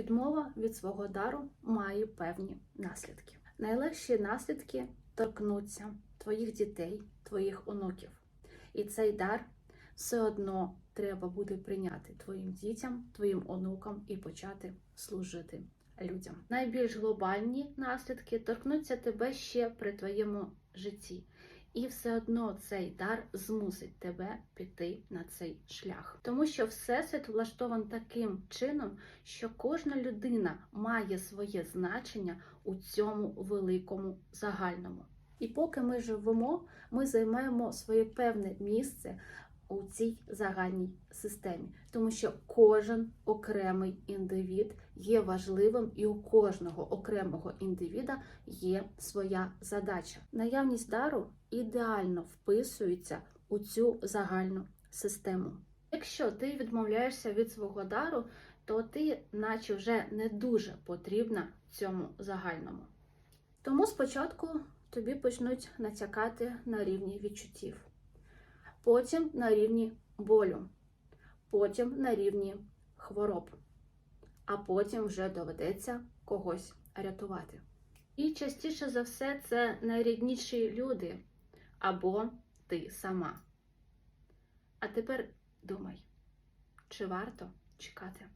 Відмова від свого дару має певні наслідки. Найлегші наслідки торкнуться твоїх дітей, твоїх онуків. І цей дар все одно треба буде прийняти твоїм дітям, твоїм онукам і почати служити людям. Найбільш глобальні наслідки торкнуться тебе ще при твоєму житті. І все одно цей дар змусить тебе піти на цей шлях. Тому що Всесвіт влаштований таким чином, що кожна людина має своє значення у цьому великому загальному. І поки ми живемо, ми займаємо своє певне місце у цій загальній системі, тому що кожен окремий індивід є важливим, і у кожного окремого індивіда є своя задача. Наявність дару ідеально вписується у цю загальну систему. Якщо ти відмовляєшся від свого дару, то ти, наче вже не дуже потрібна цьому загальному. Тому спочатку тобі почнуть натякати на рівні відчуттів, потім на рівні болю, потім на рівні хвороб, а потім вже доведеться когось рятувати. І частіше за все це найрідніші люди або ти сама. А тепер думай, чи варто чекати?